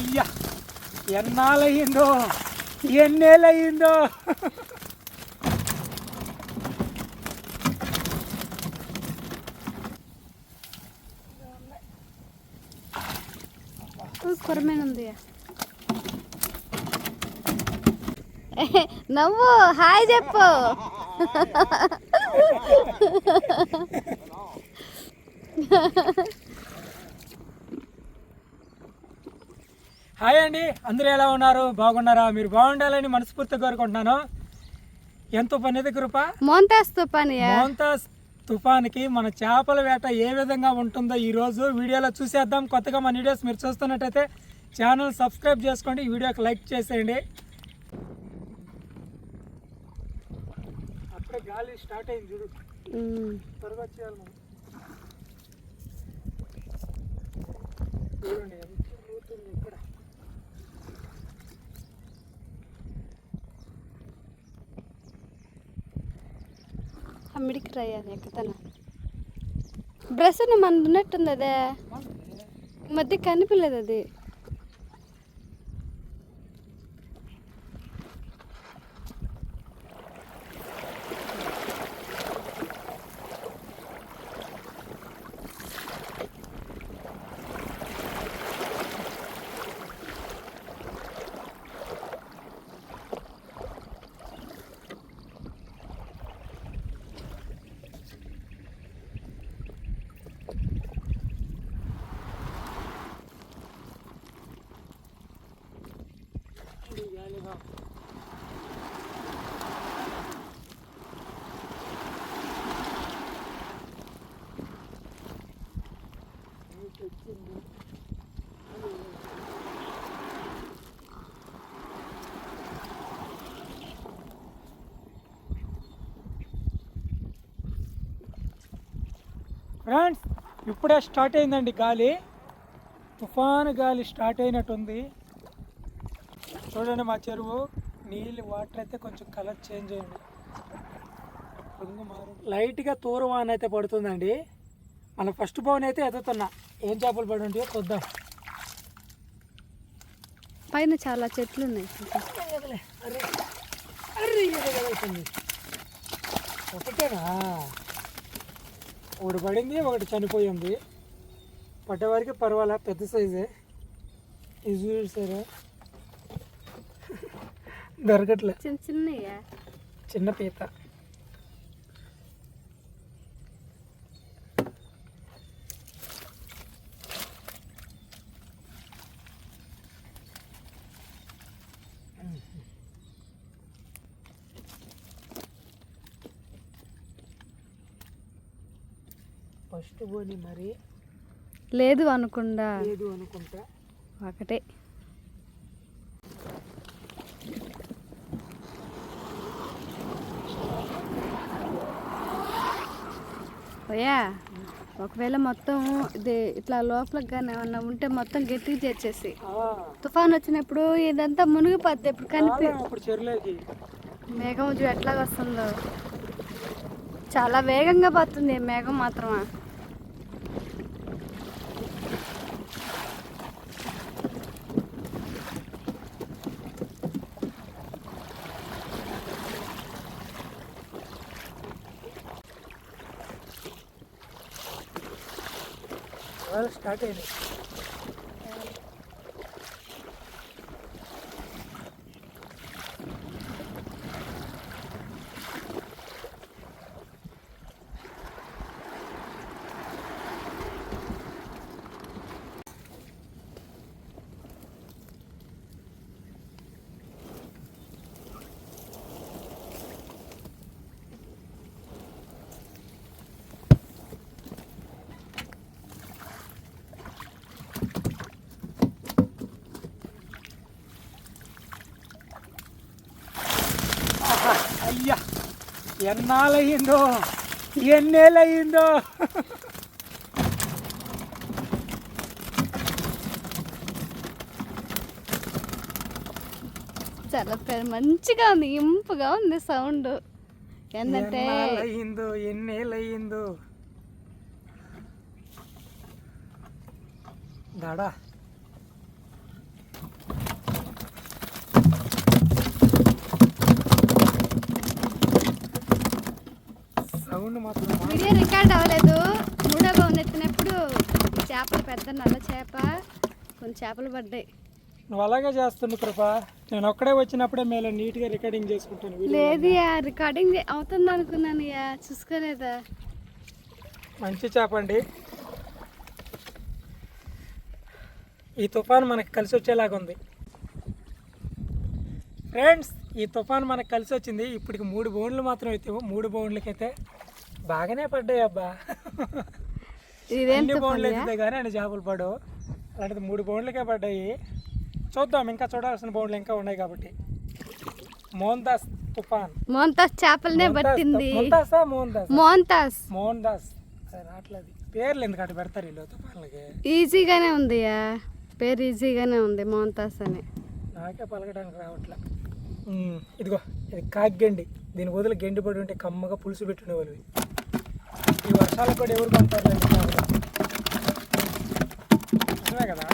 అయ్యా ఎన్నాళ్ళయిందో ఎన్నేళ్ళయిందో. కొరమైన ఉంది నవ్వు హాయ్ చెప్పు. హాయ్ అండి. అందరూ ఎలా ఉన్నారు? బాగున్నారా? మీరు బాగుండాలని మనస్ఫూర్తిగా కోరుకుంటున్నాను. ఎంత పని కృప? మోంతాస్తు పని మోంతాస్ తుఫాన్కి మన చేపల వేట ఏ విధంగా ఉంటుందో ఈ రోజు వీడియోలో చూసేద్దాం. కొత్తగా మన వీడియోస్ మీరు చూస్తున్నట్టయితే ఛానల్ సబ్స్క్రైబ్ చేసుకోండి. ఈ వీడియోకి లైక్ చేసేయండి. అప్పుడే గాలి స్టార్ట్ అయింది చూడు. త్వరగా మనం. చూడండి. అమ్మిడికి రయ్యా ఎక్కుతాను బ్రష్ మన ఉన్నట్టుంది అదే. మధ్య కనిపించలేదు అది ఇది గాలిగా వచ్చింది ఫ్రెండ్స్ ఇప్పుడే స్టార్ట్ అయిందండి గాలి తుఫాను గాలి స్టార్ట్ అయినట్టుంది చూడండి మా చెరువు నీళ్ళు వాటర్ అయితే కొంచెం కలర్ చేంజ్ అయ్యింది రంగు మారు లైట్గా తూరవాన అయితే పడుతుందండి మన ఫస్ట్ బౌన్ అయితే ఎదుగుతున్నా ఏం చేపలు పడి ఉంటాయో చూద్దాం పైన చాలా చెట్లు ఉన్నాయి. ఒకటేనా ఒకటి పడింది ఒకటి చనిపోయింది పడ్డవారికి పర్వాలే పెద్ద సైజే. ఇది చూసారా దొరకట్లే. చిన్న చిన్న పీత ఫస్ట్ పోని మరి. లేదు అనుకుండా. లేదు అనుకుంటా. ఒకటే. ఓయా ఒకవేళ మొత్తం ఇది ఇట్లా లోపలికి కానీ ఏమన్నా ఉంటే మొత్తం గట్టిగా చేర్చేసి. తుఫాన్ వచ్చినప్పుడు ఇదంతా మునిగిపోద్ది ఇప్పుడు కనిపి మేఘం చూ ఎట్లా వస్తుందో చాలా వేగంగా పోతుంది మేఘం మాత్రమా? ఇవాళ స్టార్ట్ అయింది అయ్యా ఎన్నాళ్ళయిందో ఎన్నేళ్ళయిందో. చాలా మంచిగా ఉంది ఇంపుగా ఉంది సౌండ్. ఏంటంటే ఎన్నాళ్ళయిందో ఎన్నేళ్ళయిందో. దడా మాత్రం వీడియో రికార్డ్ అవ్వలేదు. మూడో బౌన్ ఎత్తినప్పుడు చేపలు పెద్ద నల్ల చేప కొన్ని చేపలు పడ్డాయి. నువ్వు అలాగే చేస్తుంది కృప. నేను ఒక్కడే వచ్చినప్పుడే మేలో నీట్గా రికార్డింగ్ చేసుకుంటాను లేదు యా రికార్డింగ్ అవుతుంది అనుకున్నాను యా చూసుకోలేదా? మంచి చేప అండి. ఈ తుఫాన్ మనకి కలిసి వచ్చేలాగా ఉంది. ఫ్రెండ్స్ ఈ తుఫాన్ మనకు కలిసి వచ్చింది. ఇప్పటికి మూడు బౌండ్లు మాత్రం అయితే మూడు బౌండ్లకైతే బాగానే పడ్డాయి అబ్బా. ఇదేం అన్ని బౌండ్లు తుఫాన్ అయితే కానీ అన్ని చేపలు పడవు. అలాంటిది మూడు బౌండ్లకే పడ్డాయి. చూద్దాం ఇంకా చూడాల్సిన బౌండ్లు ఇంకా ఉన్నాయి కాబట్టి. మోహన్ దాస్ తుఫాన్. మోంతాస్ చేపలనే పట్టింది. మోహన్దాసా మోహన్ దాస్ మోంతాస్. మోహన్ దాస్ అది రావట్లేదు. పేర్లు ఎందుకు అటు పెడతారు వీళ్ళు తుఫాన్లకి? ఈజీగానే ఉంది పేరు ఈజీగానే ఉంది మోంతాస్ అని. నాకే పలకడానికి రావట్లే. ఇదిగో ఇది కాగ్గండి దీని బదులు గెండి పడి ఉంటే కమ్మగా పులుసు పెట్టుకునేవాళ్ళు వర్షాలకు కూడా ఎవరు పంపారు నిజమే కదా?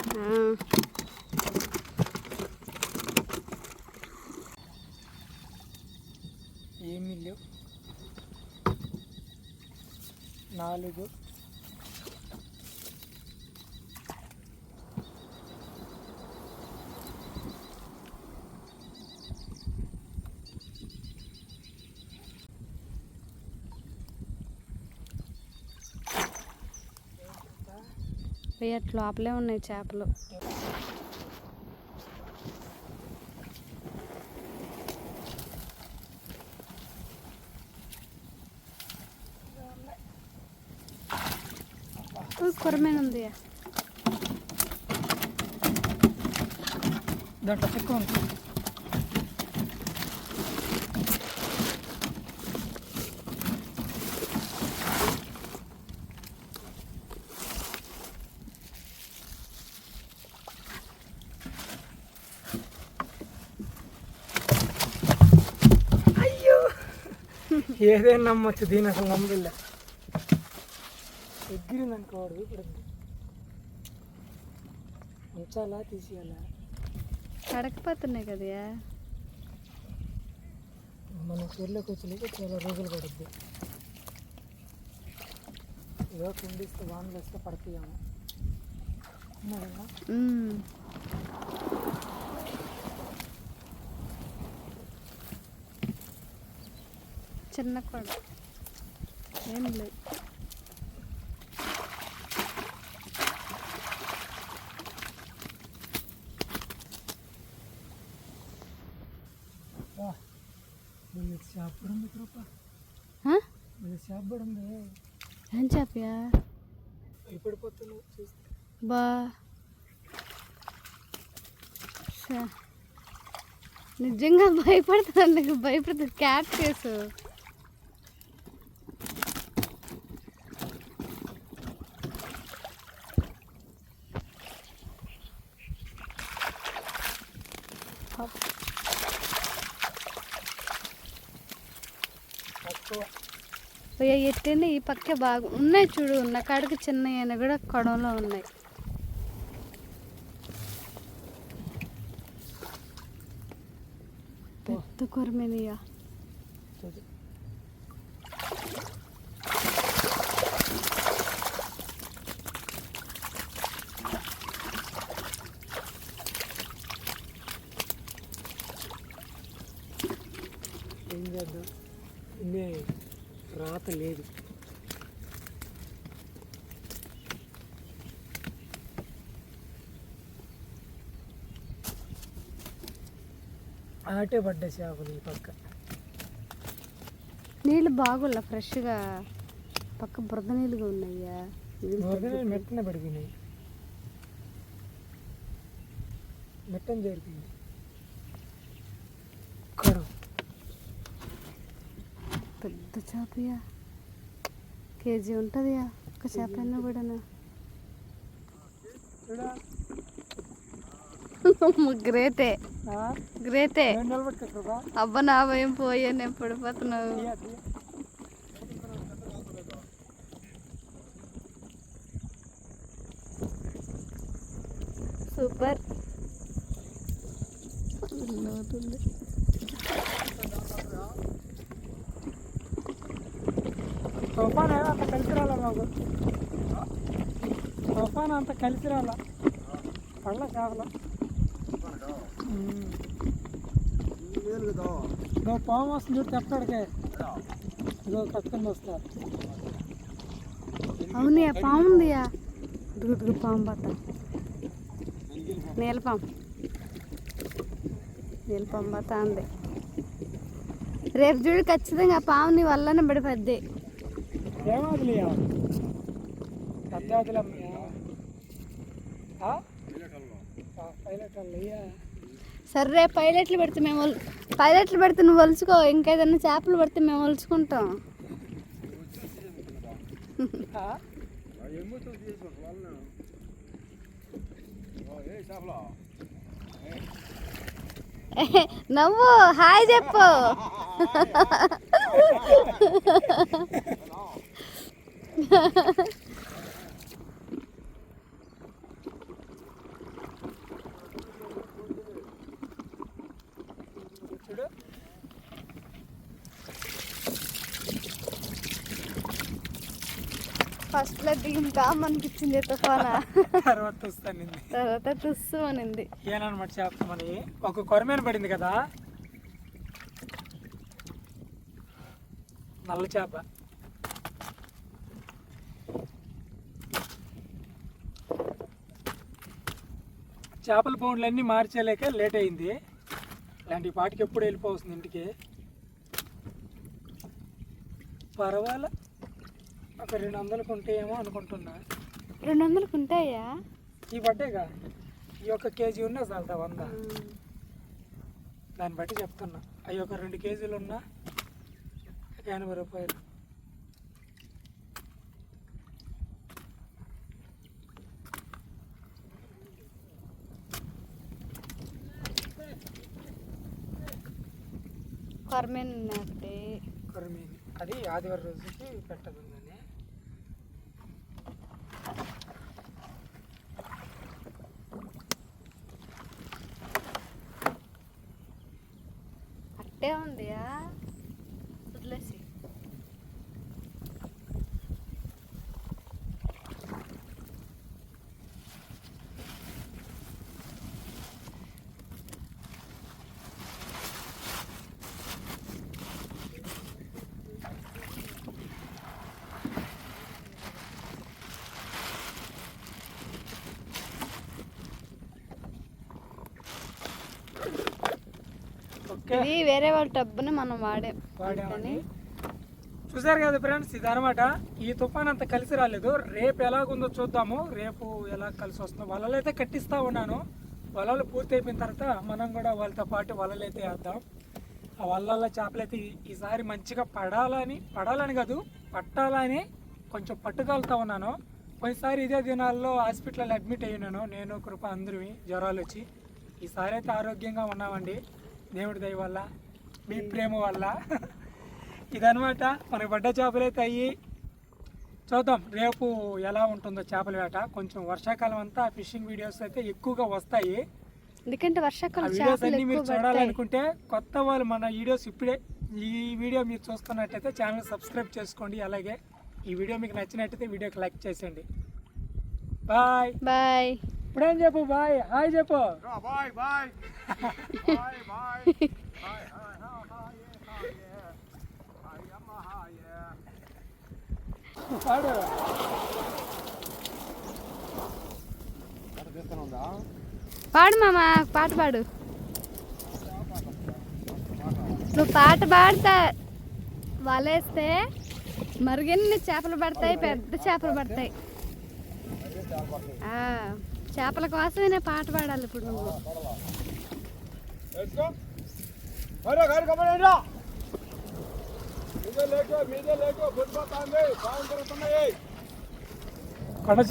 లేవు. నాలుగు వేయట్ లోపలే ఉన్నాయి చేపలు. కొరమైన ఉంది. దాంట్లో చిక్కు ఉంటుంది ఏదైనా నమ్మొచ్చు దీని అసలు నమ్మదిല്ല ఎగిరింది అనుకోడు ఇప్పుడు ఉంచాలా తీసేయాలా? కడకపోతున్నాయి కదా. మన చెరువులోకి వచ్చేలోకి చాలా రోజులు పడుద్ది. ఏదో కుండిస్తే వానలు వస్తే పడతాయేమో. చిన్న కొడ. ఏం లేదు. షాప్ ఏం బా. నిజంగా భయపడుతున్నాను నీకు భయపడుతుంది క్యాట్ కేసు పెట్టింది ఈ పక్కే బాగా ఉన్నాయి చూడు ఉన్న కాడికి చిన్న కూడా కొడంలో ఉన్నాయి. పెద్ద కొరమేనియా చూడు. ఏం చేద్దాం ఇన్ని రాత లేదు ఆటే పడ్డ చేపలు ఈ పక్క. నీళ్ళు బాగుల్లా ఫ్రెష్గా. పక్క బురద నీళ్ళుగా వదిలే మెట్టనే పడిపోయినాయి. మెట్టని చేరిపోయింది ఇక్కడ పెద్ద చేపయా? కేజీ ఉంటుందియా? ఒక చేప అయినా కూడాను? చూడా. గ్రేటే? గ్రేటే. అబ్బా నా భయం పోయా నేను పడిపోతున్నావు. సూపర్. అవుతుంది తుఫాన్ ఏమో అంత కలిసి రాలా మాకు తుఫాన్ అంత కలిసి రాలా. పళ్ళ చేపలు ఉమ్. ఇదో పాము వస్తుంది చూడు తెప్పడికే ఇదో కట్టుకుని వస్తా అవునయ్యా పాము ఉందియా? దుగు దుగు పాము పట్ట నీలపాము నీలపాము ఉంది రేపు చూడు ఖచ్చితంగా ఆ పాము నీ వల్లనే పడిపోద్ది. ఆదిలమ్మయ్యా పైలట్ అయ్యా. సరే పైలట్లు పెడితే మేము పైలట్లు పెడితే నువ్వు వలుచుకో ఇంకేదైనా చేపలు పెడితే మేము వలుచుకుంటాం నవ్వు హాయ్ చెప్పు. చూడు కామ్ అనిపించింది తుఫానా తర్వాత నిన్ను తర్వాత తుస్సు అనింది ఏనమాట చేపమని ఒక కొరమేన పడింది కదా? నల్ల చేప. చేపల పౌండ్లన్నీ మార్చేలేక లేట్ అయింది. ఇలాంటి పాటికి ఎప్పుడు వెళ్ళిపోతుంది ఇంటికి. పర్వాలే. ఒక రెండు వందలకు ఉంటాయేమో అనుకుంటున్నా. రెండు వందలకు ఉంటాయా? ఈ బట్టేగా? ఈ ఒక కేజీ ఉన్నా చాలదా వంద? దాన్ని బట్టి చెప్తున్నా. అవి ఒక రెండు కేజీలు ఉన్నా ఎనభై రూపాయలు. కొరమేన్ ఒకటి కొరమీని. అది ఆదివారం రోజుకి పెట్టదుందని ya. ఇది వేరే వాళ్ళ డబ్బుని మనం వాడాం వాడామని చూసారు కదా ఫ్రెండ్స్ ఇది అనమాట ఈ తుఫాన్ అంత కలిసి రాలేదు. రేపు ఎలాగుందో చూద్దాము. రేపు ఎలా కలిసి వస్తుందో వలలు అయితే కట్టిస్తా ఉన్నాను. వలలు పూర్తి అయిపోయిన తర్వాత మనం కూడా వాళ్ళతో పాటు వలలు అయితే వేద్దాం. ఆ వలల చేపలు అయితే ఈసారి మంచిగా పడాలని పడాలని కాదు పట్టాలని కొంచెం పట్టుదలతో ఉన్నాను. పోయినసారి ఇదే దినాల్లో హాస్పిటల్లో అడ్మిట్ అయ్యాను నేను కృప అందరూ జ్వరాలు వచ్చి ఈసారి అయితే ఆరోగ్యంగా ఉన్నామండి. దేవుడి దయ వల్ల మీ ప్రేమ వల్ల. ఇదనమాట మనకి పడ్డ చేపలు అయితే అయ్యి చూద్దాం రేపు ఎలా ఉంటుందో చేపల వేట. కొంచెం వర్షాకాలం అంతా ఫిషింగ్ వీడియోస్ అయితే ఎక్కువగా వస్తాయి. ఎందుకంటే వర్షాకాలం వీడియోస్ అన్ని మీరు చూడాలనుకుంటే కొత్త వాళ్ళు మన వీడియోస్ ఇప్పుడే ఈ వీడియో మీరు చూస్తున్నట్టయితే ఛానల్ సబ్స్క్రైబ్ చేసుకోండి. అలాగే ఈ వీడియో మీకు నచ్చినట్టయితే వీడియోకి లైక్ చేసేయండి. బాయ్. బాయ్. ఇప్పుడేం చెప్పు బాయ్. హాయ్ చెప్పు. a hi, yeah. పాడు. పాడు మామ పాట పాడు. నువ్వు పాట పాడతా వలేస్తే మరిగిన్ని చేపలు పడతాయి పెద్ద చేపలు పడతాయి. ఆ, చేపల కోసమే పాట పాడాలి ఇప్పుడు నువ్వు. Let's